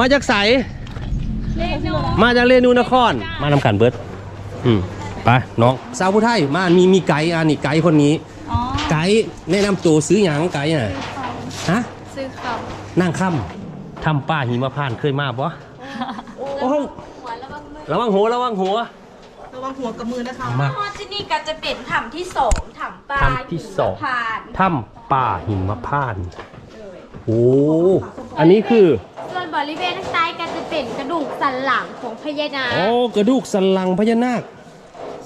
มาจากใสมาจากเรนูนคร มานำกันเบิร์ดอืมไปน้องสาวผู้ไทยมามีมีไกด์อะนี่ไกด์คนนี้อ๋อไกด์แนะนำตัวซื้อหยังไกด์อะฮะซื้อเขานั่งค่ำทำป้าหิมพานต์เคยมาปะโอ้โหหัวแล้วก็มือระวังหัวระวังหัวระวังหัวกับมือนะคะมาพอที่นี่ก็จะเป็นถ้ำที่สองถ้ำปลาถ้ำที่สองผ่านถ้ำป่าหิมพานต์ โอ้อันนี้คือ ส่วนบริเวณข้างใต้ก็จะเป็นกระดูกสันหลังของพญานาค โอ้กระดูกสันหลังพญานาค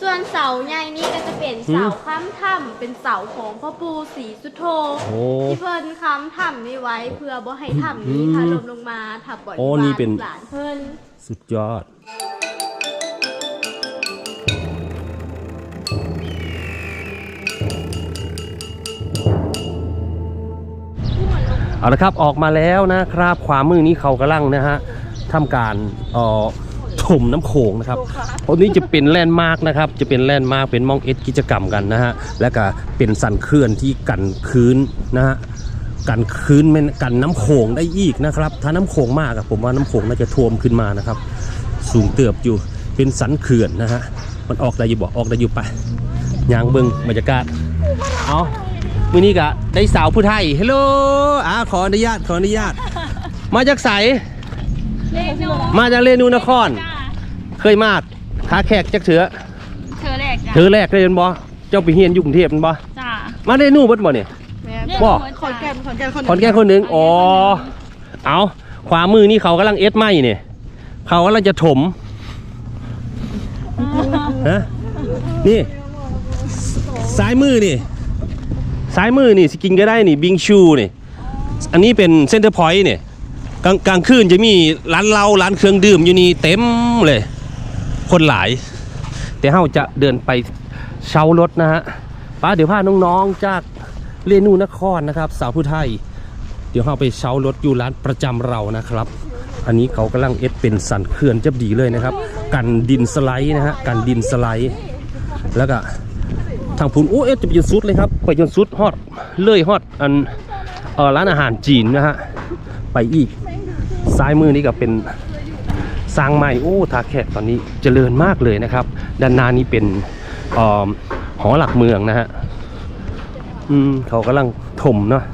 ส่วนเสาใหญ่นี้ก็จะเป็นหืมเสาค้ำถ้ำเป็นเสาของพ่อปู่ศรีสุโธโอ้ที่เพิ่นค้ำถ้ำนี้ไว้เพื่อบ่ให้ถ้ำนี้อืมถล่มลงมาทับบ่อนโอ้นี่เป็น หลานเพิ่นสุดยอด เอาละครับออกมาแล้วนะครับขวามือนี้เขากำลังนะฮะทำการเอ่อถมน้ำโขงนะครับตรงนี้จะเป็นแลนด์มาร์กนะครับ จะเป็นแลนด์มาร์กเป็นมองเอ็ดกิจกรรมกันนะฮะ และก็เป็นสันเคลื่อนที่กันคืนนะฮะ กันคืนเป็นกันน้ำโขงได้อีกนะครับ ถ้าน้ำโขงมากอะผมว่าน้ำโขงน่าจะท่วมขึ้นมานะครับ สูงเติบอยู่ เป็นสันเขื่อนนะฮะ มันออกได้อยู่บอกออกได้อยู่ไปยางเบิงบรรยากาศ เอา มือนี้กะได้สาวผู้ไทยฮัลโหลอ่าขออนุญาตขออนุญาต มาจากไสเล่นูมาจากเรนูนครเคยมาขาแขกจักเถือเธอแรกจ้ะเธอแรกเลยเป็นบ่เจ้าไปเฮียนอยุ่กรุงเทพเป็นบ่จ้ามาเรนูเบิดบ่เนี่ยบ่ขอนแก่นขอนแก่นคนขอนแก่นคนหนึ่งอ๋อเอาขวามือนี่เขากำลังเอ็ดไม้เนี่ยเขากำลังจะถมฮะนี่ ซ้ายมือนี่ ซ้ายมือนี่สกินก็ได้นี่บิงชูนี่อันนี้เป็นเซ็นเตอร์พอยต์เนี่ยกลางกลางคืนจะมีร้านเหล้าร้านเครื่องดื่มอยู่นี่เต็มเลย คนหลาย แต่เฮาจะเดินไปเช่ารถนะฮะป้าเดี๋ยวพาน้องๆจากเรนูนครนะครับ สาวผู้ไทย เดี๋ยวเราไปเช่ารถอยู่ร้านประจำเรานะครับ อันนี้เขากำลังเอ็ดเป็นสันเขื่อนจะดีเลยนะครับ กันดินสไลด์นะฮะกันดินสไลด์ แล้วก็ ทางพุนโอ้เอ็ดจะไปจนสุดเลยครับ ไปจนสุดฮอดเลยฮอดอันร้านอาหารจีนนะฮะ ไปอีก ซ้ายมือนี่ก็เป็นสร้างใหม่โอ้ทาแขกตอนนี้เจริญมากเลยนะครับ ด้านหน้านี้เป็นออหอหลักเมืองนะฮะอืมเขากำลังถมเนาะ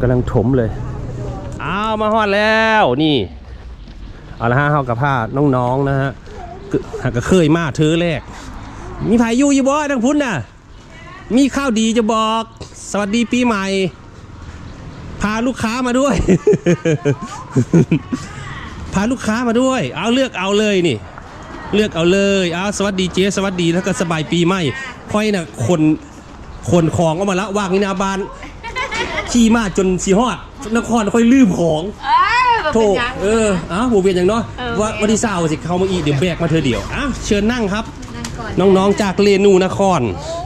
กำลังถมเลยอ้าวมาฮอดแล้วนี่เอาละฮะเฮากับผ้าน้องๆนะฮะกึหากก็เคยมาเธอแรกมีพายุอยู่บ่ทั้งพุ่นน่ะ มีข้าวดีจะบอก สวัสดีปีใหม่ พาลูกค้ามาด้วย พาลูกค้ามาด้วย เอาเลือกเอาเลยนี่ เลือกเอาเลยเอาสวัสดีเจ๊สวัสดีแล้วก็สบายปีใหม่ค่อยน่ะคนคนของเอามาละวางในหนาบานขี่มาจนสีฮอดนครค่อยลืมของเอ้ยบ่โถเป็นหยังเอออ้าวโมเวียนอย่างเนาะเออว่าวันที่เสาร์สิเข้ามาอีกเดี๋ยวแบกมาเธอเดียวอ้าวเชิญนั่งครับนั่งก่อนน้องๆจากเรนูนครมาไกล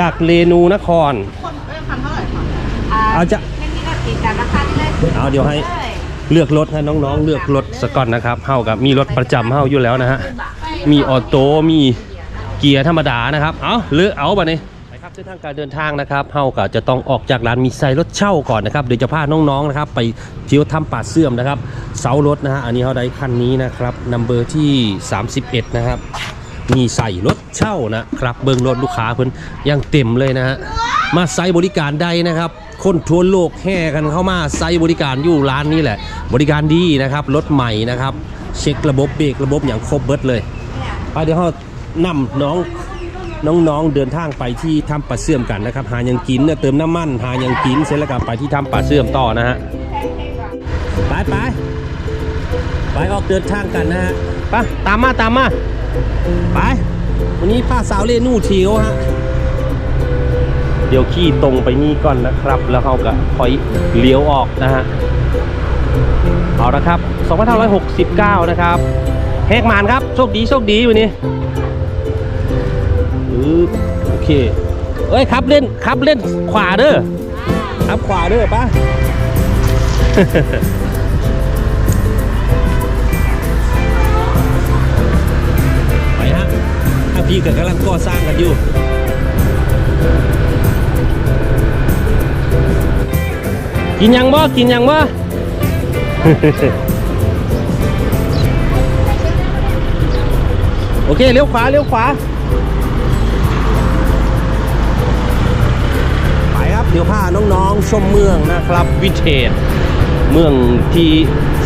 จากเรนูนคร คนเอ้ยพันเท่าไหร่คะเอาจะ ไม่มีก็ติดตามราคาได้เลยเอาเดี๋ยวให้เลยเลือกรถให้น้องๆ เลือกรถสก่อนนะครับเฮากับมีรถประจำเฮาอยู่แล้วนะฮะ มีออโต้มีเกียร์ธรรมดานะครับ เอาเลือกเอาบัดนี้ไปครับเส้นทางการเดินทางนะครับเฮาก็จะต้องออกจากร้านมีไซรถเช่าก่อนนะครับ เดี๋ยวจะพาน้องๆนะครับ ไปเที่ยวถ้ำป่าเสื่อมนะครับ เสารถนะฮะ อันนี้เฮาได้คันนี้นะครับนัมเบอร์ที่ 31 นะครับ มีใส่รถเช่านะครับ เบิ้งรถลูกค้าเพิ่นยังเต็มเลยนะฮะมาใช้บริการใดนะครับ คนทั่วโลกแห่กันเข้ามาใช้บริการอยู่ร้านนี้แหละ บริการดีนะครับรถใหม่นะครับ เช็คระบบเบรกระบบอย่างครบเบิดเลยไปเดี๋ยวเรานำน้องน้องๆเดินทางไปที่ถ้ำป่าเสื่อมกันนะครับ หายังกินเนี่ยเติมน้ำมัน หายังกินเสร็จแล้วก็ไปที่ถ้ำป่าเสื่อมต่อนะฮะไปไปไปออกเดินทางกันนะฮะ ปตามมาตามมา ไป วันนี้ป้าสาวเล่นู่เทียวฮะ เดี๋ยวขี่ตรงไปนี่ก่อนนะครับ แล้วเขาก็ค่อยเลี้ยวออกนะฮะ เอาละครับ 2569 นะครับแหกมานครับ โชคดี โชคดีวันนี้โอเค เอ้ยครับเล่นครับเล่นขวาเด้อครับขวาเด้อป้า แต่พี่ก็กำลังก่อสร้างกันอยู่กินยังบ่กินยังบ่โอเคเลี้ยวขวาเลี้ยวขวาไปครับเดี๋ยวพาน้องๆชมเมืองนะครับ วิเทศเมืองที่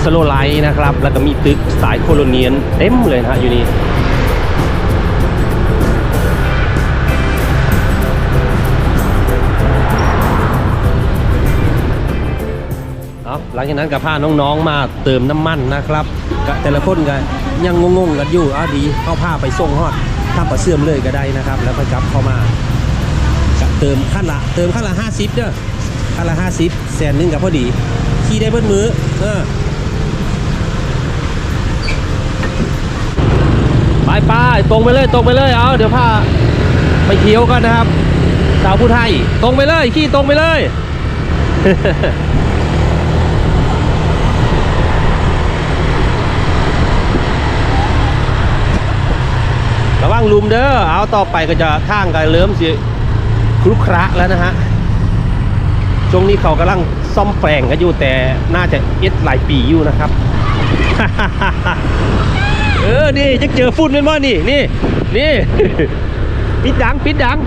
สโลไลท์นะครับ แล้วก็มีตึกสายโคโลเนียนเต็มเลยนะฮะอยู่นี่ จากนั้นก็พาน้องๆมาเติมน้ำมันนะครับก็แต่ละคนก็ยังงงๆกันอยู่อ้าดีเข้าผ้าไปส่งฮอดถ้าประเสื่อมเลยก็ได้นะครับ แล้วก็จับเข้ามาเติมขั้นละเติมขั้นละ50เด้อขั้นละ50แสนนึงกับพอดีขี่ได้เบิดมือเออไปไปตรงไปเลยตรงไปเลยเอาเดี๋ยวพาไปเที่ยวกันนะครับ สาวผู้ไทย ตรงไปเลย ขี่ตรงไปเลย ระวัง ลุมเด้อเอาต่อไปก็จะทางกันเริ่มสิครุขระแล้วนะฮะช่วงนี้เขากำลังซ่อมแปลงกันอยู่แต่น่าจะเอ็ดหลายปีอยู่นะครับ เออนี่จะเจอฝุ่นเป็นบ่นี่นี่นี่ปิดดังปิดดัง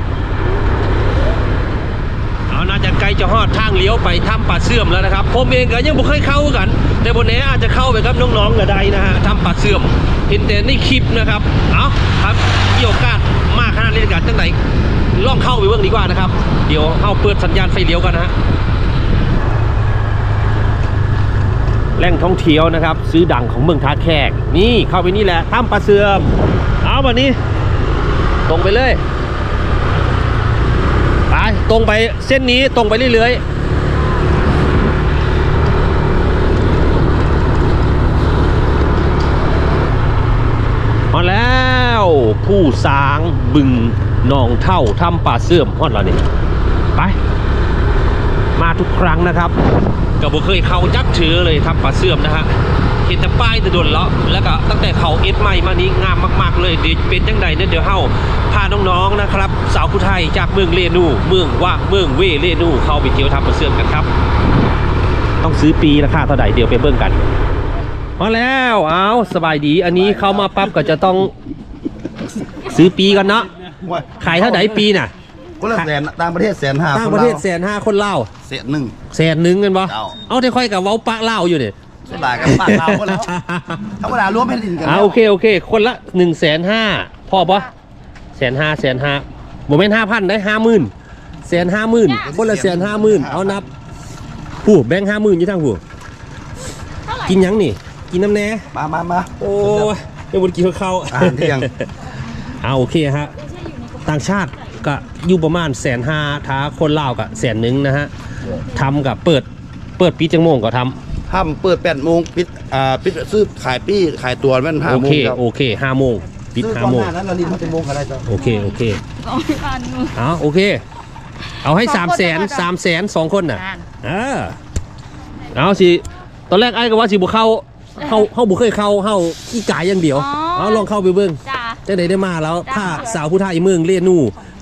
เอาน่าจะใกล้จะฮอดทางเลี้ยวไปถ้ำป่าเสื่อมแล้วนะครับผมเองก็ยังบ่เคยเข้ากัน แต่บนนี้อาจจะเข้าไปกับน้องๆก็ได้นะฮะถ้ำป่าเสื่อม เห็นแต่ในคลิปนะครับ เอาครับมีโอกาสมากขนาดนี้กันจังไหนล่องเข้าไปเบิ่งดีกว่านะครับ เดี๋ยวเข้าเปิดสัญญาณไฟเลี้ยวกันนะฮะแหล่งท่องเที่ยวนะครับ ซื้อดังของเมืองท่าแขก นี่เข้าไปนี่แหละถ้ำป่าเสื่อม เอาวันนี้ ตรงไปเลยไปตรงไปเส้นนี้ตรงไปเรื่อยๆมาแล้ว ผู้สางบึงหนองเท่าถ้ำป่าเสื่อมฮอดแล้วนี่ยไป มาทุกครั้งนะครับก็บ่เคยเขาจักถือเลยถ้ำป่าเสื่อมนะฮะเห็นแต่ป้ายแต่โดนเลาะแล้วก็ตั้งแต่เขาเอ็ดใหม่มานี้งามมาก ๆ เลยเดี๋ยวเป็นจังใดเนี่ยเดี๋ยวเฮาพาน้องๆนะครับ สาวผู้ไทยจากเมืองเรนู เมืองว่าเมืองเวเรนูเข้าไปเที่ยวถ้ำป่าเสื่อมกันครับ ต้องซื้อปีราคาเท่าไหร่เดี๋ยวไปเบิ่งกัน มาแล้วเอาสบายดีอันนี้เข้ามาปั๊บก็จะต้อง ซื้อปีกันเนาะว่าขายเท่าไหร่ปีน่ะคนละแสนต่างประเทศแสนห้าต่างประเทศแสนห้าคนเล่าวแสนหนึ่งแสนหนึ่งกันปะเอาเอาแต่ค่อยกับเว้าปะเล่าวอยู่เนี่ยสลายกันปากเราหมดแล้วธรรมดารวมแผ่นดินกันอ่าแล้วโอเคโอเค คนละหนึ่งแสนห้าพอปะแสนห้าแสนห้าโมเมนต์ห้าพันได้ห้าหมื่นแสนห้าหมื่นคนละแสนห้าหมื่นเอานับผู้แบงค์ห้าหมื่นอยู่ทางผู้กินหยังนี่ กินน้ำแหน่มามามาโอ้ยยังบนกินข้าวอาหารเที่ยง เอาโอเคฮะต่างชาติก็อยู่ประมาณแสนห้าท้าคนลาวกับแสนหนึ่งนะฮะทำกับเปิดเปิดปีจังโมงก็ทำห้ามเปิดแปดโมงปิดอ่าปิดซื้อขายปี้ขายตัวแม่นห้าโอโมเคงครับโอเคห้าโมงปิดซื้อห้าก่อนโมหงน้านั้นเราลินมาเป็นโมงก็ได้จ้ะโอเคโอเคเอาโอเค เอาให้สามแสนสามแสนสองคนน่ะ เออเอาสิตอนแรกไอ้ก็ว่าสิบุเข้าเข้าเข้าบุเคยเข้าเข้าขี้กายอย่างเดียวอ๋อ เอาลองเข้าไปเบิ้งจ้า จะได้ได้มาแล้วพาสาวผู้ไทยเมืองเลียนู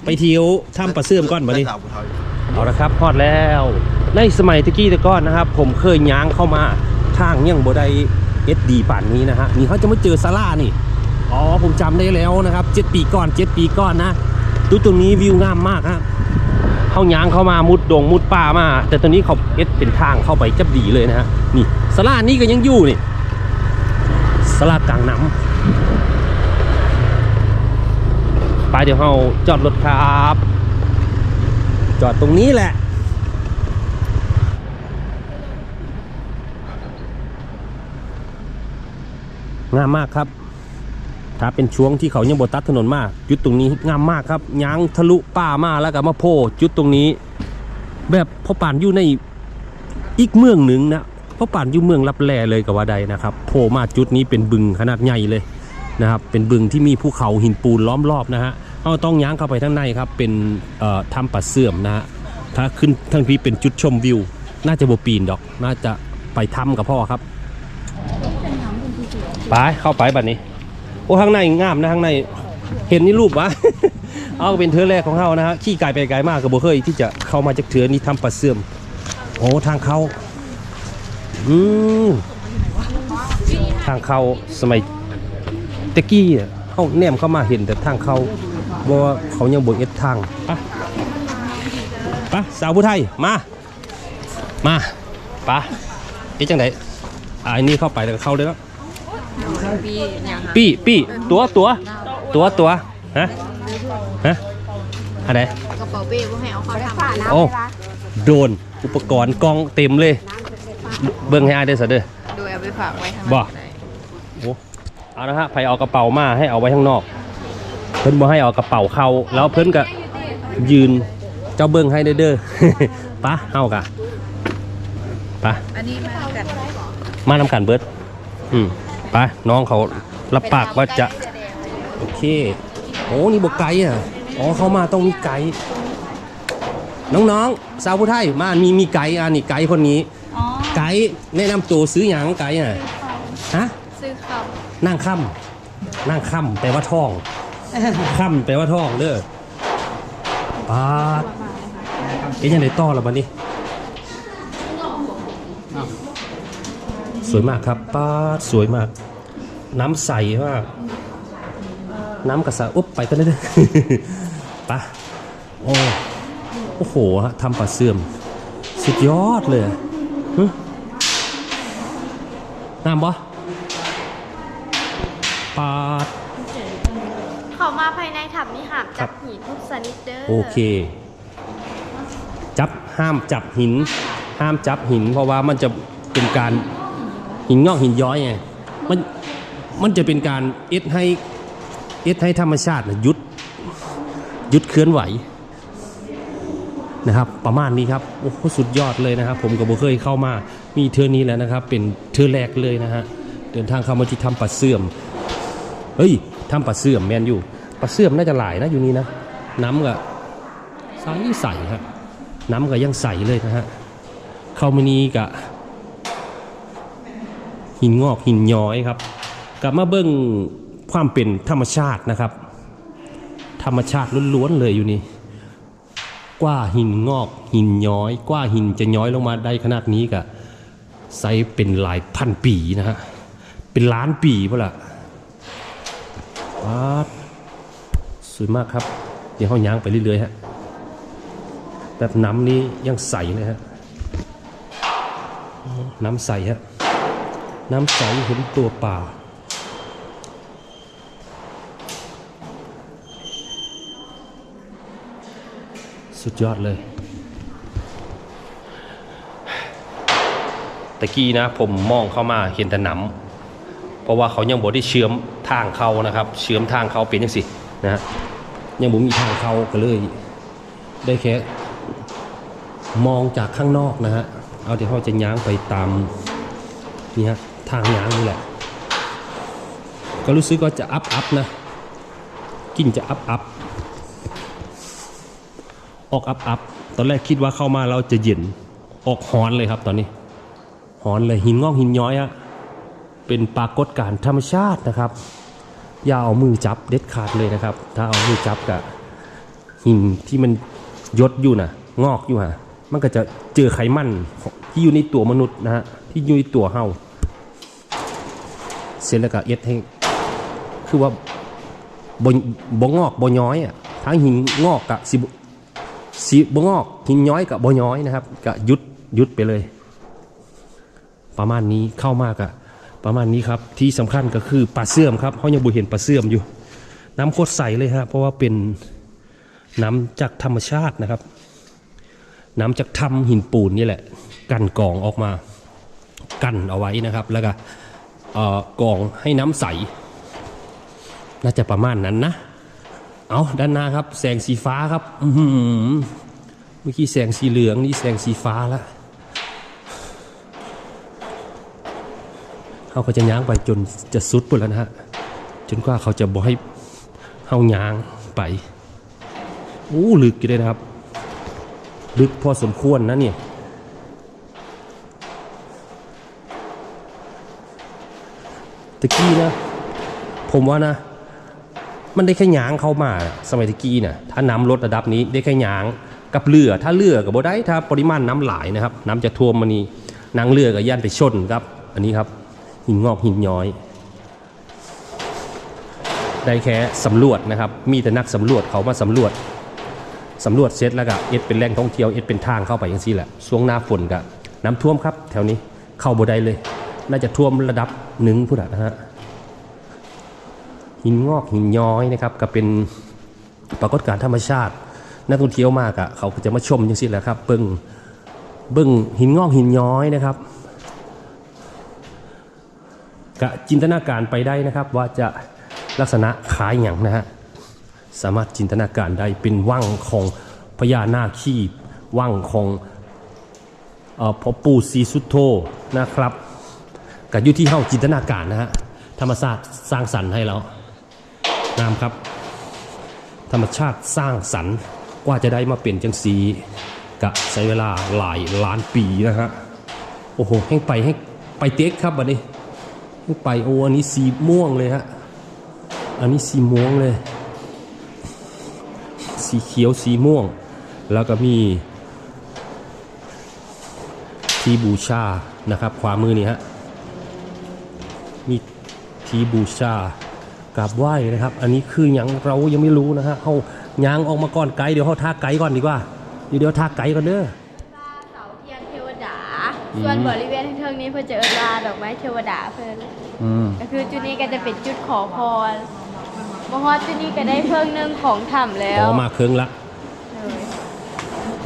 ไปเที่ยวถ้ำปลาเสื่อมก่อนมาดิได้สาวผู้เฒ่าอยู่เอาละครับฮอดแล้วในสมัยตะกี้ตะก้อนนะครับ ผมเคยย้างเข้ามาทางยังบ่ได้เอสดีป่านนี้นะฮะนี่เขาจะมาเจอซาร่านี่อ๋อผมจำได้แล้วนะครับเจ็ดปีก่อนเจ็ดปีก่อนนะดูตรงนี้วิวงามมากฮะเขาย้างเข้ามามุดดงมุดป่ามา แต่ตอนนี้เขาเอสเป็นทางเข้าไปจับดีเลยนะฮะนี่ซาร่านี่ก็ยังอยู่นี่ซาร่ากลางน้ำ ไปเดี๋ยวเราจอดรถครับ จอดตรงนี้แหละงามมากครับ ถ้าเป็นช่วงที่เขายังบดตัดถนนมาก จุดตรงนี้งามมากครับยางทะลุป่ามาแล้วก็มาโผล่จุดตรงนี้ แบบพ่อป่านอยู่ในอีกเมืองหนึ่งนะพ่อป่านอยู่เมืองรับแลเลยกับว่าใดนะครับโผมาจุดนี้เป็นบึงขนาดใหญ่เลย นะครับเป็นบึงที่มีภูเขาหินปูนล้อมรอบนะฮะเราต้องย้างเข้าไปข้งในครับเป็นถ้ำปัดเสื่อมนะฮะถ้าขึ้นทางนี้เป็นจุดชมวิว น่าจะโบปีนดอก น่าจะไปถ้ำกับพ่อครับไปเข้าไปบัดนี้ โอ้ข้างในงามนะข้างในเห็นนี่รูปวะเอาเป็นเทือแรกของเขานะฮะขี้ไก่ไปไกลมากกับโบเคยที่จะเข้ามาจากเทือนี้ทำปัดเสื่อมโอ้ทางเข้าอืมทางเข้าสมัย ตะกี้อะเข้าแนมเข้ามาเห็นแต่ทางเขาบ่ว่าเขายังบ่เอ็ดทางไปไปสาวผู้ไทยมา มาไปเอ๊ะจังไดอ่าอันนี้เข้าไปแล้วก็เข้าเลยแล้วปีอย่างฮะปี้ปี้ตัวตัวตัวตัวฮะฮะอะไร กระเป๋าเป้พวกให้เอาเข้าทำโอ้โดนอุปกรณ์กองเต็มเลย เบิ่งให้อายได้อซะเด้อ โดยเอาไปฝากไว้ทางบ่ โอ้ เอานะฮะใครเอากระเป๋ามาให้เอาไว้ข้างนอก เพิ่นบ่ให้เอากระเป๋าเข้าแล้วเพิ่นก็ยืนเจ้าเบิ่งให้เด้อเด้อปะเฮากะปะอันนี้มากันมานำกันเบิดอืมไปน้องเขารับปากว่าจะโอเคโอ้นี่บอกไกด์อะอ๋อเข้ามาต้องมีไกด์น้องๆสาวผู้ไทยมามีมีไกด์อะนี่ไกด์คนนี้อ๋อไกด์แนะนำตัวซื้อหยังไกด์อะฮะซื้อเขา นั่งค่ำนั่งค่ำแปลว่าท่องค่ำแปลว่าท่องเด้อปาดเอ๊ะยังได้ต่อแล้วบัดนี้สวยมากครับปาดสวยมาก น้ำใสมาก น้ำกระสาอุ๊บไปกันเลยเด้อปะโอ้โอ้โหฮะทำปลาเสื่อม สุดยอดเลยหึน้ำบ่ ปาดเขามาภายในถ้ำมีหามครัจับ บหินทุกชนิดเด้อโอเค จับห้ามจับหิน ห้ามจับหิน เพราะว่ามันจะเป็นการหินงอกหินย้อยไงมันมันจะเป็นการเอ็ดให้เอ็ดให้ธรรมชาติน่ะหยุดหยุดเคลื่อนไหวนะครับ ประมาณนี้ครับโอ้โหสุดยอดเลยนะครับ ผมกับโบเคยเข้ามามีเทือนี้แล้วนะครับ เป็นเทือแรกเลยนะฮะเดินทางเข้ามาที่ถ้ำปลาเสื่อม เฮ้ยถ้ำปลาเสื่อมแมนอยู่ปลาเสื่อมน่าจะหลายนะอยู่นี่นะน้ำก็ใสใสครับน้ำก็ยังใสเลยนะฮะเข้ามานี้กะหินงอกหินย้อยครับกลับมาเบิ้งความเป็นธรรมชาตินะครับ ธรรมชาติล้วนๆเลยอยู่นี่กว่าหินงอกหินย้อย กว่าหินจะย้อยลงมาได้ขนาดนี้กะไซเป็นหลายพันปีนะฮะเป็นล้านปีเปล่า้าดสวยมากครับ เดี๋ยวเขาย่างไปเรื่อยๆฮะแบบน้ำนี้ยังใสเลยฮะน้ำใสฮะน้ำใสเห็นตัวป่าสุดยอดเลยตะกี้นะผมมองเข้ามาเห็นแต่น้ำเพราะว่าเขายังบ่ได้เชื่อม ทางเขานะครับ เชื่อมทางเขาเป็นยังสินะฮะยังบ่มีทางเขาก็เลย ได้แค่มองจากข้างนอกนะฮะเอาเดี๋ยวเขาจะย้างไปตามนี่ฮะทางย้างนี่แหละ ก็รู้สึกว่าจะอัพอัพนะกินจะอัพอัพออกอัพอัพตอนแรกคิดว่าเข้ามาเราจะเย็นออกฮอนเลยครับตอนนี้ฮอนเลยหินงอกหินย้อยฮะ เป็นปรากฏการณ์ธรรมชาตินะครับ อย่าเอามือจับเด็ดขาดเลยนะครับ ถ้าเอามือจับกับหินที่มันยดอยู่นะงอกอยู่ฮะมันก็จะเจอไขมันที่อยู่ในตัวมนุษย์นะฮะที่อยู่ในตัวเฮาเสร็จแล้วก็เอ็ดให้คือว่าบบ่งอกบ่ย้อยอะทั้งหินงอกกับสิบสิบ่งอกหินย้อยกับบ่ย้อยนะครับก็ยุดยุดไปเลย ประมาณนี้เข้ามากอะ ประมาณนี้ครับที่สำคัญก็คือปลาเสื่อมครับเขายังบุเห็นปลาเสื่อมอยู่ น้ำโคตรใสเลยฮะเพราะว่าเป็นน้ำจากธรรมชาตินะครับ น้ำจากถ้ำหินปูนนี่แหละ กันกรองออกมากันเอาไว้นะครับ แล้วก็กองให้น้ำใส น่าจะประมาณนั้นนะเอาด้านหน้าครับ แสงสีฟ้าครับอืเมื่อกี้แสงสีเหลืองนี่แสงสีฟ้าแล้ว เขาก็จะย้างไปจนจะสุดปุ่นแล้วนะฮะจนกว่าเขาจะบอกให้เฮาย้างไปอู้ลึกอยู่เลยนะครับ ลึกพอสมควรนะเนี่ยตะกี้นะผมว่านะ มันได้แค่หยางเข้ามาสมัยตะกี้น่ะถ้าน้ำลดระดับนี้ได้แค่หยางกับเรือถ้าเรือกับบ่ได้ถ้าปริมาณน้ำหลายนะครับ น้ำจะท่วมมันนี่นางเรือกับย่านไปชนครับ อันนี้ครับ หินงอกหินย้อย ได้แค่สำรวจนะครับ มีแต่นักสำรวจเขามาสำรวจสำรวจเสร็จแล้วก็เอ็ดเป็นแหล่งท่องเที่ยวเอ็ดเป็นทางเข้าไปอย่างซี่แหละช่วงหน้าฝนก็น้ำท่วมครับ แถวนี้เข้าบ่ได้เลย น่าจะท่วมระดับหนึ่งพุทธนะฮะหินงอกหินย้อยนะครับ ก็เป็นปรากฏการณ์ธรรมชาติ นักท่องเที่ยวมากอะเขาจะมาชมอย่างซี่แหละครับ เบิ้งเบิ้งหินงอกหินย้อยนะครับ กะจินตนาการไปได้นะครับว่าจะลักษณะคล้ายอย่างนะฮะสามารถจินตนาการได้เป็นว่างของพญานาคขีว่างของอพ่อปู่ศรีสุโธนะครับกับยู่ที่เฮาจินตนาการนะฮะธรรมชาติสร้างสรรค์ให้เรางามครับ ธรรมชาติสร้างสรรค์กว่าจะได้มาเป็นจังสีกะใช้เวลาหลายล้านปีนะฮะโอ้โหแห้งไปให้ไปเต็กครับบัดนี้ ไปโอ้อันนี้สีม่วงเลยฮะ อันนี้สีม่วงเลย สีเขียวสีม่วง แล้วก็มี ที่บูชานะครับ ขวามือนี่ฮะ มีที่บูชากราบไหว้นะครับ อันนี้คืออย่างเรายังไม่รู้นะฮะเขายางออกมาก่อนไกด์เดี๋ยวเขาท่าไกด์ก่อนดีกว่า เดี๋ยวเดี๋ยวท่าไกด์ก่อนเด้อว่าเสาเทียนเทวดา ส่วนบริเวณ นี้เพื่อจะเอิ้นว่าดอกไม้เทวดาเพิ่นอืมก็คือจุดนี้ก็จะเป็นจุดขอพรมฮอดจุดนี้ก็ได้เพิ่งหนึ่งของถ้ำแล้วอ๋อมาครึ่งละ เลย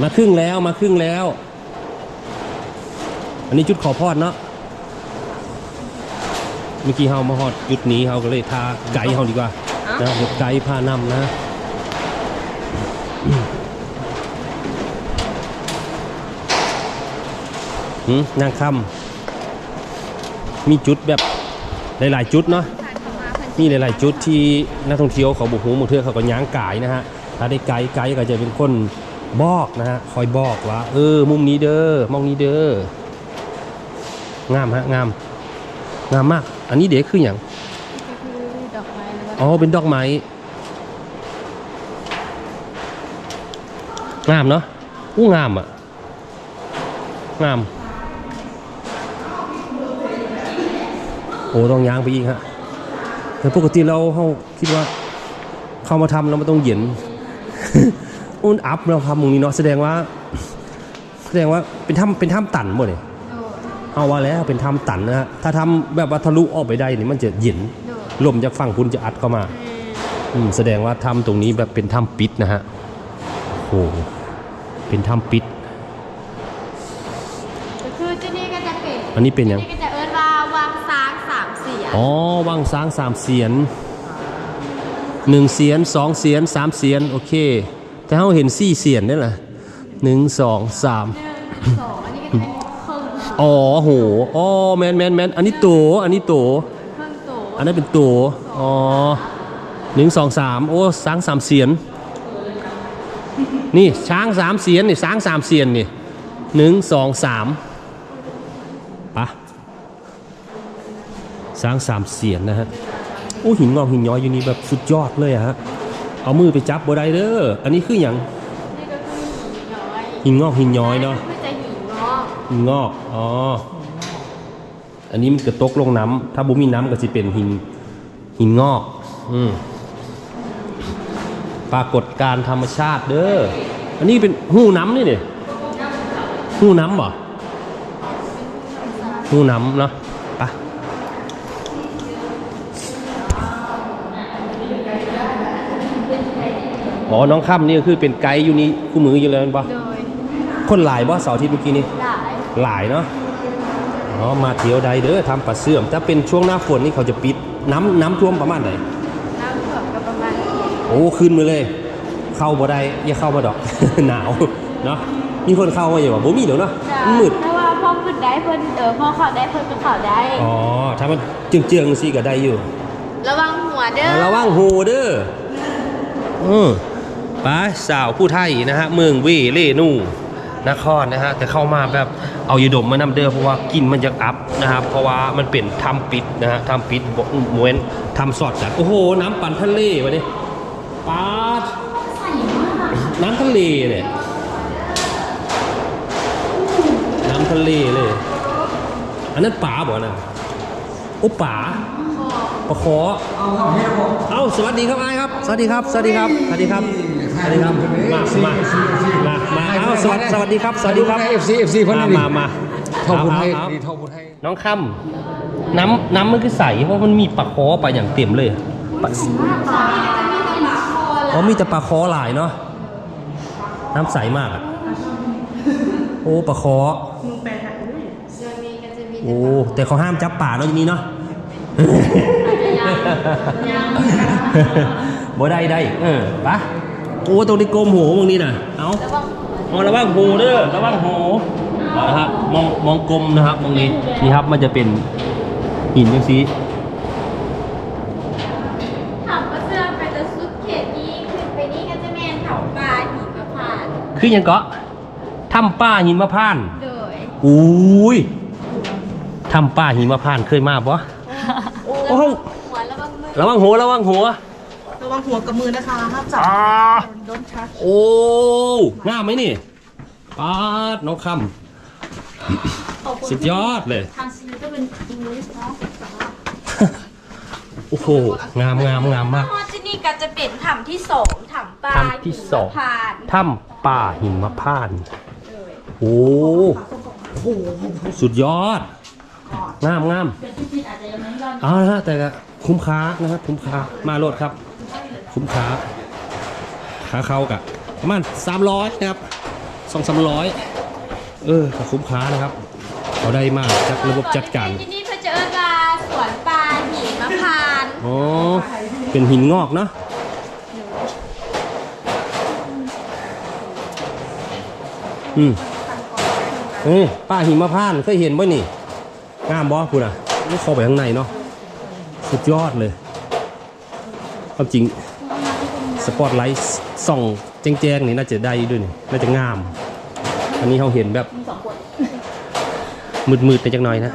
มาครึ่งแล้วมาครึ่งแล้ว อันนี้จุดขอพรเนาะเมื่อกี้เฮามาฮอดจุดนี้เฮาก็เลยทาไกด์เฮาดีกว่านะเดี๋ยวไกด์พานำนะหืมนางคำ มีจุดแบบหลาย ๆ จุดเนาะมีหลาย ๆ จุดที่นักท่องเที่ยวเขาบุกหูมุเทือเขาก็ย้างกายนะฮะถ้าได้ไกด์ไกด์ก็จะเป็นคนบอกนะฮะคอยบอกว่า เออ มุมนี้เด้อมองนี้เด้องามฮะงามงามมาก อันนี้เด็กคืออย่างก็คือดอกไม้แล้วก็อ๋อเป็นดอกไม้งามเนาะอู้งามอะงาม โอ้ต้องย้างไปอีกฮะแต่ปกติเราเขาคิดว่าเข้ามาทำเราไม่ต้องเหย็นอุ่นอัพเราทำตรงนี้เนาะแสดงว่า แสดงว่าเป็นถ้ำเป็นถ้ำตันหมดเลยเอาว่าแล้วเป็นถ้ำตันนะฮะถ้าทำแบบว่าทะลุออกไปได้นี่มันจะเย็นโดดลมจากฝั่งคุณจะอัดเข้ามาอืมแสดงว่าถ้ำตรงนี้แบบเป็นถ้ำปิดนะฮะโอ้โหเป็นถ้ำปิดก็คือจุดนี้ก็จะเป็นอันนี้เป็นยัง อ๋อวังช้างสามเสียนหนึ่งเสียนสองเสียนสามเสียนโอเค แต่เราเห็นสี่เสียนนี่แหละหนึ่งสองสามหนึ่งสองอันนี้ก็จะเป็นเครื่องอ๋อโหอ๋อแมนแมนแมนอันนี้ตัวอันนี้ตัวเครื่องโตอันนั้นเป็นตัวอ๋อหนึ่งสองสามโอ้ช้างสามเสียน นี่ช้างสามเสียนนี่ช้างสามเสียนนี่หนึ่งสองสามปะ ช้างสามเสียนนะฮะโอ้หินงอกหินย้อยอยู่นี่แบบสุดยอดเลยอะฮะเอามือไปจับบ่ได้เด้ออันนี้คืออย่างนี่ก็คือหินงอกหินย้อยเนาะคือจะหินงอกหินงอกอ๋ออันนี้มันกระตกลงน้ำถ้าบุมีน้ำก็จะเป็นหินหินงอกอืมปรากฏการธรรมชาติเด้ออันนี้เป็นหูน้ำนี่เนี่ยหูน้ำบ่หูน้ำเนาะไปะ อ๋อ น้องค่ำนี่ก็คือเป็นไกด์อยู่นี่คู่มืออยู่เลยแม่นปะโดยคนหลายบ่เสาร์อาทิตย์เมื่อกี้นี้ หลายหลายเนาะ อ๋อ มาเที่ยวใดเด้อทำปลาเสื่อม ถ้าเป็นช่วงหน้าฝนนี่เขาจะปิด น้ำน้ำท่วมประมาณไหน น้ำท่วมก็ประมาณนี้โอ้ขึ้นมาเลย เข้าบ่ได้อย่าเข้ามาดอก หนาวเนาะ มีคนเข้ามาอยู่บ่บ่มีเดี๋ยวเนาะมันมืดเพราะว่าพ่อขึ้นได้เพิ่นเออพ่อเข้าได้เพิ่นก็เข้าได้ อ๋อ ถ้ามันเจืองๆสิก็ได้อยู่ ระวังหัวเด้อ ระวังหูเด้ออือ ไปสาวผู้ไทยนะฮะเมืองเวเล่นูนครนะฮะแต่เข้ามาแบบเอายาดมมานำเด้อเพราะว่ากินมันจะอัพนะครับเพราะว่ามันเป็นทำปิดนะฮะทำปิดบ่มวนทำสอดจัดโอ้โห น้ำปั่นทะเลวะเนี่ยปาดน้ำทะเลเนี่ยน้ำทะเลเลย อันนั้นป่าบ่นะโอ้ป่าปะขอเอาสวัสดีครับไอ้ายครับ สวัสดีครับ สวัสดีครับ สวัสดีครับ สวัสดีครับมามามามาเอาสวัสดีสวัสดีครับ สวัสดีครับเอฟซีเอฟซีเพิ่นมานี่มามาเท่าบุญให้เอาเอาดีเท่าบุญให้น้องค่ำน้ำน้ำมันคือใสเพราะมันมีปลาคอไปอย่างเต็มเลยปลาอ๋อมีแต่ปลาคอหลายเนาะน้ำใสมากอะโอ้ปลาคอส่วนนี้ก็จะมีโอ้แต่เขาห้ามจับป่าเนาะทีนี้เนาะบ่ได้ได้เออปะ โอ้ตรงนี้กลมโหมึงนี่น่ะเอามองระวังโหเด้อระวังโหนะครับมองมองกลมนะครับตรงนี้นี่ครับมันจะเป็นหินจังซีถามว่าเสื้อไปจะสุดเขตนี้ขึ้นไปนี่ก็จะแม่นเขาปลาหินมะพร้าวคือหยังเกาะถ้ำป้าหินมะพร้านโดยอุ้ยถ้ำป้าหินมะพร้านเคยมาปะโอ้โหหัวแล้วก็มือระวังหัวระวังหัวระ วังหัวกับมือนะคะห้ามจับอ่า โดนชักโอ้ง่ามไหมนี่ปาดน้องคำสุดยอดเลย ทางซีก็เป็นอิงลิสเนาะโอ้โห งามงามงามมากพอที่นี่ก็จะเป็นถ้ำที่สองถ้ำปลาถ้ำที่สอง หิมพานต์ถ้ำป่าหินมะพร้านต์เลยโอ้สุดยอด งามงามเอาละฮะแต่ก็คุ้มค่านะครับ คุ้มค่ามาโลดครับ คุ้มค่าขาเขากะประมาณสามร้อยนะครับสองสามร้อยเออก็คุ้มค่านะครับเขาได้มาจากระบบจัดการที่นี่เพื่อจะเอิ้นว่าสวนปลาหิมพานต์อ๋อเป็นหินงอกเนาะอืมเอ้ยป้าหิมพานต์เคยเห็นบ่นี่งามบ่คุณอะนี่เข้าไปข้างในเนาะสุดยอดเลยความจริง สปอตไลท์ส่องแจ้งๆนี่น่าจะได้ด้วยนี่น่าจะงาม อันนี้เราเห็นแบบมืดๆไปจักหน่อยนะ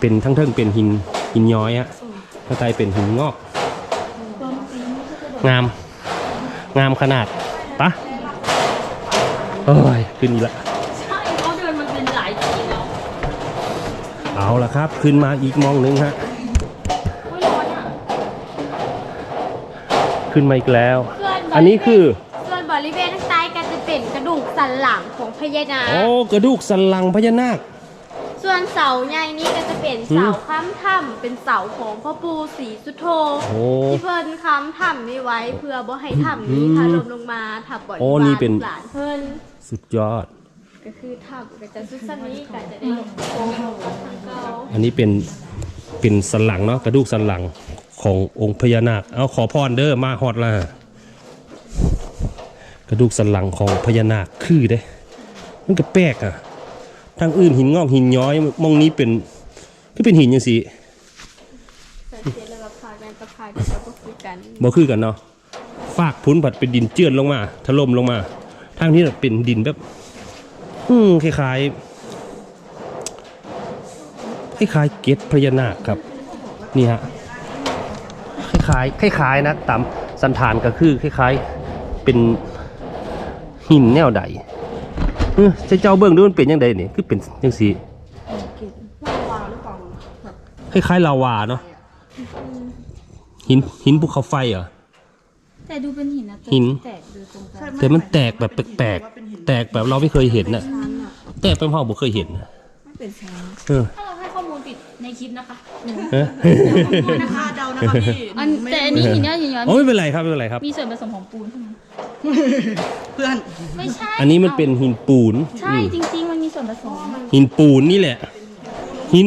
เป็นทั้งเทิงเป็นหินหินย้อยฮะข้างใต้เป็นหินงอก งาม งามขนาดปะเอ้ยขึ้นอีกละใช่เขาเดินมันเป็นหลายทีแล้วเอาละครับ ขึ้นมาอีกมองหนึ่งฮะ ขึ้นมาอีกแล้วส่วนบริเวณอันนี้คือ ส่วนบริเวณข้างใต้ก็จะเป็นกระดูกสันหลังของพญานาค โอ้ กระดูกสันหลังพญานาค ส่วนเสาใหญ่นี้ก็จะเป็นอืมเสาค้ำถ้ำเป็นเสาของพ่อปู่ศรีสุโธโอ้ที่เพิ่นค้ำถ้ำนี้ไว้เพื่อบ่ให้ถ้ำนี้อืมถล่มลงมาทับบริโอ้วารนี่เป็นหลานเพิ่นสุดยอด ก็คือถ้ำก็จะสุดสันนี้ก็จะได้โค้งลงมาทางเก่าอันนี้เป็นเป็นสันหลังเนาะกระดูกสันหลัง ขององค์พญานาค เอาขอพรเด้อมาฮอดละกระดูกสันหลังของพญานาคคือเด้ มันก็แปลกอะทางอื่นหินงอกหินย้อยมองนี้เป็นก็เป็นหินยังสีแต่เสียแล้วก็พากันตะพายก็จะบ่คือกันบ่คือกันเนาะฟากพุ้นผัดเป็นดินเจือนลงมาถล่มลงมา ทางนี้น่ะเป็นดินแบบ อืมคล้ายๆคล้ายๆเกล็ดพญานาคครับ นี่ฮะค ล้ายๆคล้ายๆนะตามสันฐานก็คือคล้ายๆเป็นหินแนวใดเออจะเจ้าเบิ่งดูมันเป็นยังไงนี่คือเป็นยังสีคล้ายๆลาวาเนาะหินหินภูเขาไฟเหรอแต่ดูเป็นหินนะหินแตกดูตรงกลางแต่มันแตกแบบแปลกๆแตกแบบเราไม่เคยเห็นน่ะแตกเป็นพ่อบ่เคยเห็นน่ะเออถ้าเรา ให้ข้อมูลผิดในคลิปนะคะเออนะคะเดานะคะพี่อันแต่อันนี้หินเนื้อหินย้อยโอ้ไม่เป็นไรครับไม่เป็นไรครับ มีส่วนผสมของปูนใช่ไหมเพื่อนไม่ใช่อันนี้มันเป็นหินปูนใช่อืมจริง ๆ มันมีส่วนผสมหินปูนนี่แหละ หิน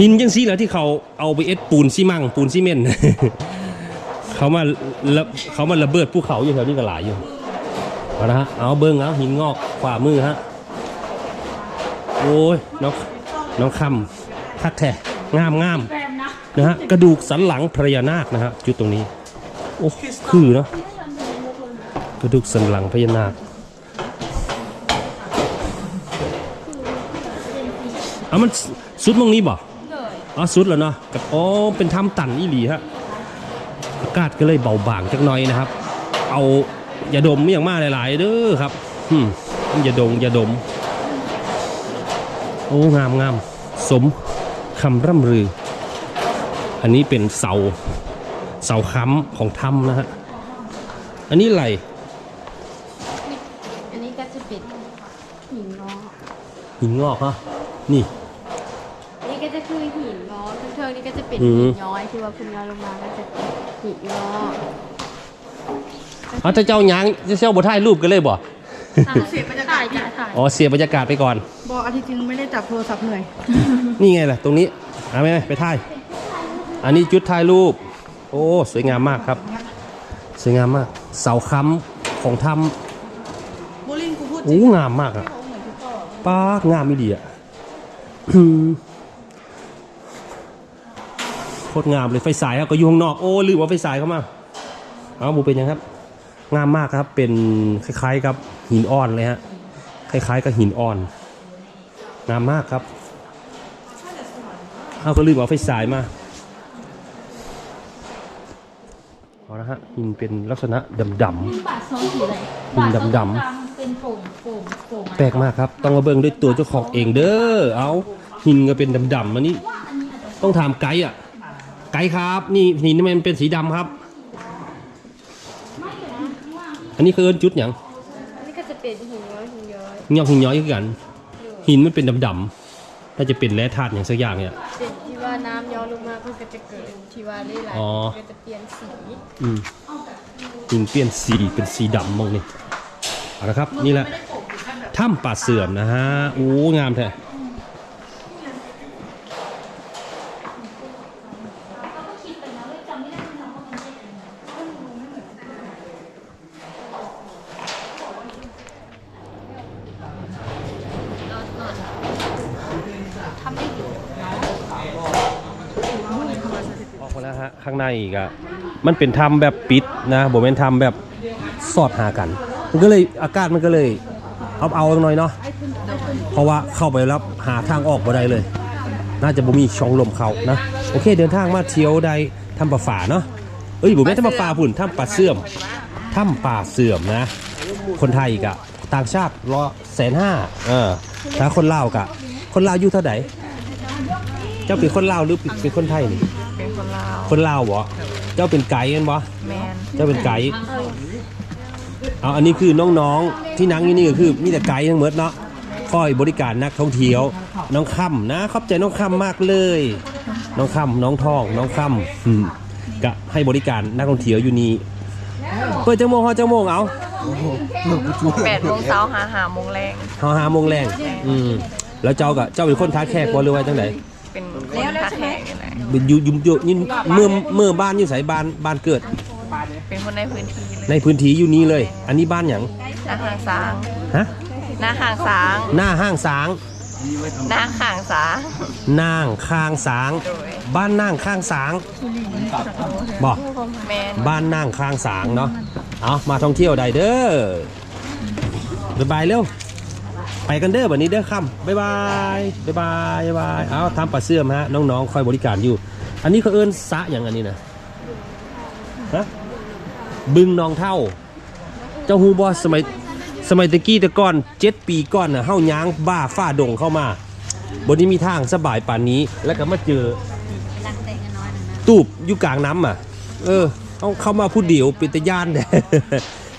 หินจังซี่แหล้วที่เขาเอาไปเอ็ดปูนซีมังปูนซีเมนต์ เขามาละเขามาระเบิดภูเขาอยู่แถวนี้ก็หลายอยู่เอาละฮะเอาเบิ้งเอาหินงอกขวามือฮะโอ้ยน้องน้องคำ คักแท้งามงามนะฮะกระดูกสันหลังพญานาคนะฮะจุดตรงนี้โอ้คือเนาะกระดูกสันหลังพญานาคเอามันสุดมองนี้บ่เลยอ๋อสุดแล้วเนาะกับอ๋อเป็นถ้ำตันอีหลีฮะอากาศก็เลยเบาบางจักหน่อยนะครับ เอายาดมไม่อย่างมากหลาย ๆ เด้อครับอืมยาดมยาดม โอ้งามงามสม คำร่ำลือ อันนี้เป็นเสา เสาค้ำของถ้ำนะฮะ อันนี้อะไรอันนี้ก็จะเป็นหินงอหินงอกฮะ นี่อันนี้ก็จะคือหินงอเทิงๆนี่ก็จะเป็นอืหิม นย้อยที่ว่าคุณย้อยลงมาก็จะเป็นหินงอเอาถ้าเจ้าหยางจะเจ้าบ่ถ่ายรูปกันเลยบ่เสียบรรยากาศถ่ายถ่ายอ๋อเสียบรรยากาศไปก่อน บอกอาทิตย์จริงไม่ได้จับโทรศัพท์เหนื่อย นี่ไงล่ะ ตรงนี้เอาไหมไปถ่าย อันนี้จุดถ่ายรูป โอ้ สวยงามมากครับ สวยงามมาก เสาค้ำของถ้โบลิ่งกูพูดำจริงโอ้งามมากอะป้างามไม่ดีอะโคตรงามเลยไฟสายครับก็อยู่ข้างนอกโอ้ลืมเอาไฟสายเข้ามาเอาบูเป็นยังครับ งามมากครับเป็นคล้ายๆกับหินอ่อนเลยฮะคล้ายๆกับหินอ่อน งามมากครับเอาก็ลืมเอาไฟสายมาเอาละฮะหินเป็นลักษณะดำ บาทซองสีอะไรหินดำๆบาทซองสีดำ เป็นโป่งโป่งโป่งๆแปลกมากครับ ต้องมาเบิ่งด้วยตัวเจ้าของเองเด้อเอาหินก็เป็นดำๆอันนี้ต้องถามไกด์อะ ไกด์ครับ นี่หินทำไมมันเป็นสีดำครับอันนี้คือเอิ้นจุดหยังอันนี้ก็จะเป็นหินย้อยหินย้อยเงาหินย้อยคือกัน หินมันเป็นดำๆน่าจะเป็นแร่ธาตุอย่างสักอย่างเนี่ย เป็นที่ว่าน้ำย้อยลงมาเพื่อก็จะเกิดที่ว่าได้หลายอ๋อ ก็จะเปลี่ยนสีอืมหินเปลี่ยนสีเป็นสีดำมองนี่เอาละครับ นี่แหละถ้ำป่าเสื่อมนะฮะโอ้งามแท้ออกมาแล้ว ฮะข้างในอีกอะมันเป็นถ้ำแบบปิดนะผมเป็นถ้ำแบบสอดหากัน มันก็เลยอากาศมันก็เลยเอาเอาหน่อยเนาะเพราะว่าเข้าไปแล้วหาทางออกบ่ได้เลย น่าจะบ่มีช่องลมเขานะโอเค เดินทางมาเที่ยวได้ถ้ำป่าฝาเนาะเอ้ยผมไม่นถ้ำป่าฝาพุ่นถ้ำป่าเสื่อมถ้ำป่าเสื่อมนะ คนไทยอีกอะต่างชาติรอแสนห้าเออถ้าคนลาวกะ คนลาวอยู่เท่าไหร่เจ้าเป็นคนลาวหรือเป็นคนไทยนี่ คนลาวคนลาวเหรอเจ้าเป็นไกด์กันบ่แมนเจ้าเป็นไกด์เอาอันนี้คือน้องๆที่นั่งอยู่นี่ก็คือมีแต่ไกด์ทั้งหมดเนาะคอยบริการนักท่องเที่ยว น้องคำนะขอบใจน้องคำมากเลย น้องคำน้องทองน้องคำอืมกะให้บริการนักท่องเที่ยวอยู่นี่เปิดจังโมงฮอจังโมงเอาแปดโมงเช้าหาหาโมงแรงเฮาหาโมงแรงอืมแล้วเจ้าก็เจ้าเป็นคนท้าแขกบ่หรือว่าจังไดเป็นคนท่าแขกนี่แหละเป็น อยู่อยู่อยู่นี่เมื่อเมื่อบ้านอยู่ไสบ้านบ้านเกิด เป็นคนในพื้นที่เลยในพื้นที่อยู่นี้เลย อันนี้บ้านหยังหน้าห่างสางฮะหน้าห่างสางหน้าห้างสางหน้าห่างสางนางข้างสาง โดยบ้านนางข้างสางบอกแมนบ้านนางข้างสางเนาะเอามาท่องเที่ยวได้เด้อบ๊ายบายเร็ว ไปกันเด้อวันนี้เด้อค่ำบ๊ายบายบ๊ายบายบ๊ายบายเอาทำปลาเสื่อมฮะน้องๆคอยบริการอยู่ อันนี้เขาเอิ้นสะอย่างอันนี้นะฮะบึงนองเท่า เจ้าฮูบอสมัยสมัยตะกี้ต่ก่อนเจ็ดปีก่อนน่ะเฮาย้างบ้าฝ้าดงเข้ามาบนนี้มีทางสบายป่านนี้ แล้วก็มาเจอตูบอยู่กลางน้ำอะ เออเอาเข้ามาพูดเดียวเป็นตะย่านแด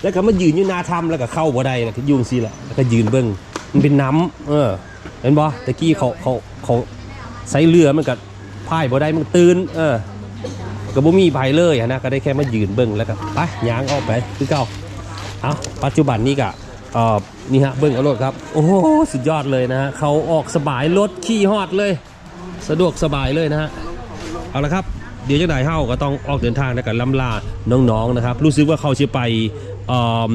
แล้วก็มายืนอยู่นาถ้ำแล้วก็เข้าบ่ได้แล้วก็ยุ่งสิละแล้วก็ยืนเบิ้ง มันเป็นน้ำเออ เห็นบ่ตะกี้เขาเขาเขาใส่เรือมันก็พายบ่ได้มันตื่นเออก็บ่มีไผเลยนะก็ได้แค่มายืนเบิ้งแล้วก็ไปย่างออกไปคือเก่าเอาปัจจุบันนี้ก็เอ่อนี่ฮะเบิ้งเอารถครับ โอ้โหสุดยอดเลยนะฮะเขาออกสบายรถขี่ฮอดเลย สะดวกสบายเลยนะฮะเอาละครับเดี๋ยวจะได้เฮ้าก็ต้องออกเดินทางในการลำลาน้องๆนะครับ รู้สึกว่าเขาจะไปเอ่อ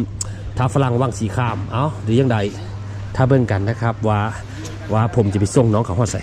ท้าฝรั่งวังสีข้าม เอ้าเดี๋ยวยังได ถ้าเบิ่งกันนะครับว่าว่าผมจะไปส่งน้องเขาฮอดใส่